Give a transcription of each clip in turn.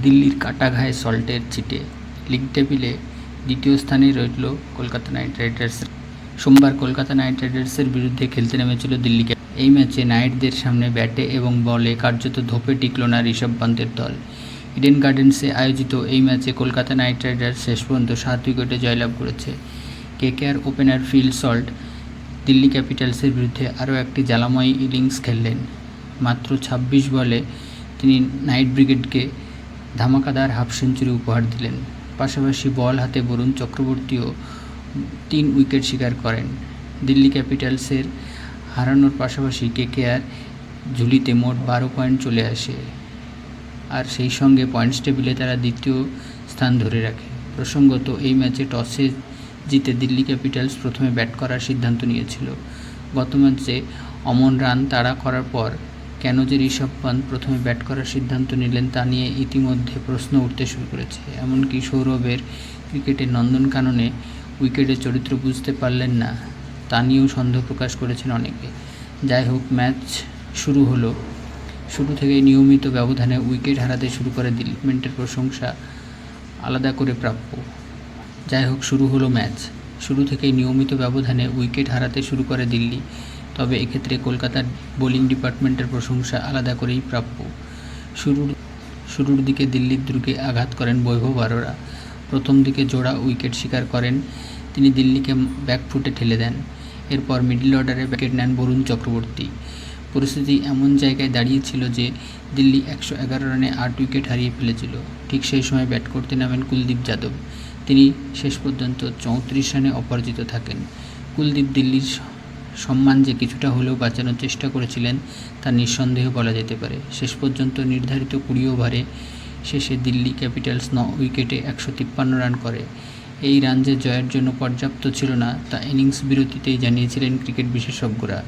দিল্লির কাটাঘায় সল্টের ছিটে। লিগ টেবিলে দ্বিতীয় স্থানে রইল কলকাতা নাইট রাইডার্স। সোমবার কলকাতা নাইট রাইডার্সের বিরুদ্ধে খেলতে নেমেছিল দিল্লি ক্যাপ এই ম্যাচে নাইটদের সামনে ব্যাটে এবং বলে কার্যত ধোপে টিকল না ঋষভ পান্তের দল। ইডেন গার্ডেন্সে আয়োজিত এই ম্যাচে কলকাতা নাইট রাইডার্স শেষ পর্যন্ত সাত উইকেটে জয়লাভ করেছে। KKR opener Phil Salt Delhi ক্যাপিটালসের বিরুদ্ধে আরও একটি জ্বালাময়ী ইনিংস খেললেন। মাত্র ছাব্বিশ বলে তিনি নাইট ব্রিগেডকে ধামাকাদার হাফ সেঞ্চুরি উপহার দিলেন। পাশাপাশি বল হাতে বরুণ চক্রবর্তীও তিন উইকেট শিকার করেন। দিল্লি ক্যাপিটালসের হারানোর পাশাপাশি কেকেআর ঝুলিতে মোট বারো পয়েন্ট চলে আসে। আর সেই সঙ্গে পয়েন্টস টেবিলে তারা দ্বিতীয় স্থান ধরে রাখে। প্রসঙ্গত, এই ম্যাচে টসে জিতে দিল্লি ক্যাপিটালস প্রথমে ব্যাট করার সিদ্ধান্ত নিয়েছিল। গত ম্যাচে অমন রান তাড়া করার পর কেন যে ঋষভ পান্ত প্রথমে ব্যাট করার সিদ্ধান্ত নিলেন তা নিয়ে ইতিমধ্যে প্রশ্ন উঠতে শুরু করেছে। এমনকি সৌরভের ক্রিকেটের নন্দনকাননে উইকেটের চরিত্র বুঝতে পারলেন না, তা নিয়েও সন্দেহ প্রকাশ করেছেন অনেকে। যাই হোক, ম্যাচ শুরু হলো। শুরু থেকে নিয়মিত ব্যবধানে উইকেট হারাতে শুরু করে ম্যানেজমেন্টের প্রশংসা আলাদা করে প্রাপ্য। যাই হোক, শুরু হলো ম্যাচ। শুরু থেকেই নিয়মিত ব্যবধানে উইকেট হারাতে শুরু করে দিল্লি। তবে এক্ষেত্রে কলকাতার বোলিং ডিপার্টমেন্টের প্রশংসা আলাদা করেই প্রাপ্য। শুরুর শুরুর দিকে দিল্লির দুর্গে আঘাত করেন বৈভব আরোরা। প্রথম দিকে জোড়া উইকেট শিকার করেন তিনি দিল্লিকে ব্যাকফুটে ঠেলে দেন। এরপর মিডল অর্ডারে উইকেট নেন বরুণ চক্রবর্তী। পরিস্থিতি এমন জায়গায় দাঁড়িয়েছিল যে দিল্লি একশো এগারো রানে আট উইকেট হারিয়ে ফেলেছিল। ঠিক সেই সময় ব্যাট করতে নামেন কুলদীপ যাদব। তিনি শেষ পর্যন্ত চৌত্রিশ রানে অপরাজিত থাকেন। কুলদীপ দিল্লির সম্মান যে কিছুটা হলেও বাঁচানোর চেষ্টা করেছিলেন, তা নিঃসন্দেহে বলা যেতে পারে। শেষ পর্যন্ত নির্ধারিত কুড়ি ওভারে শেষে দিল্লি ক্যাপিটালস ন উইকেটে একশো তিপ্পান্ন রান করে। এই রান যে জয়ের জন্য পর্যাপ্ত ছিল না, তা ইনিংস বিরতিতেই জানিয়েছিলেন ক্রিকেট বিশেষজ্ঞরা।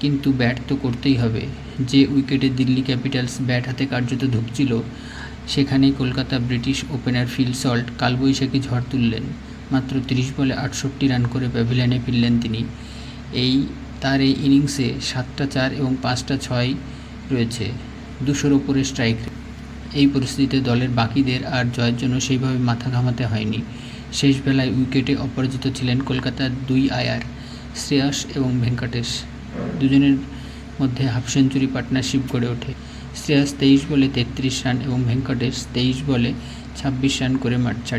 কিন্তু ব্যাট তো করতেই হবে। যে উইকেটে দিল্লি ক্যাপিটালস ব্যাট হাতে কার্যত ধুকছিল, সেখানেই Kolkata British opener Phil Salt কালবৈশাখী ঝড় তুললেন। মাত্র তিরিশ বলে আটষট্টি রান করে প্যাভিলিয়নে ফিরলেন তিনি। এই তার এই ইনিংসে সাতটা চার এবং পাঁচটা ছয় রয়েছে। দুশোর ওপরে স্ট্রাইক এই পরিস্থিতিতে দলের বাকিদের আর জয়ের জন্য সেইভাবে মাথা ঘামাতে হয়নি। শেষ বেলায় উইকেটে অপরাজিত ছিলেন কলকাতার দুই আয়ার শ্রেয়স এবং ভেঙ্কটেশ। দুজনের মধ্যে হাফ সেঞ্চুরি পার্টনারশিপ গড়ে ওঠে। শ্রেয়স তেইশ বলে তেত্রিশ রান এবং ভেঙ্কটেশ তেইশ বলে ছাব্বিশ রান করে মাঠ ছাড়ে।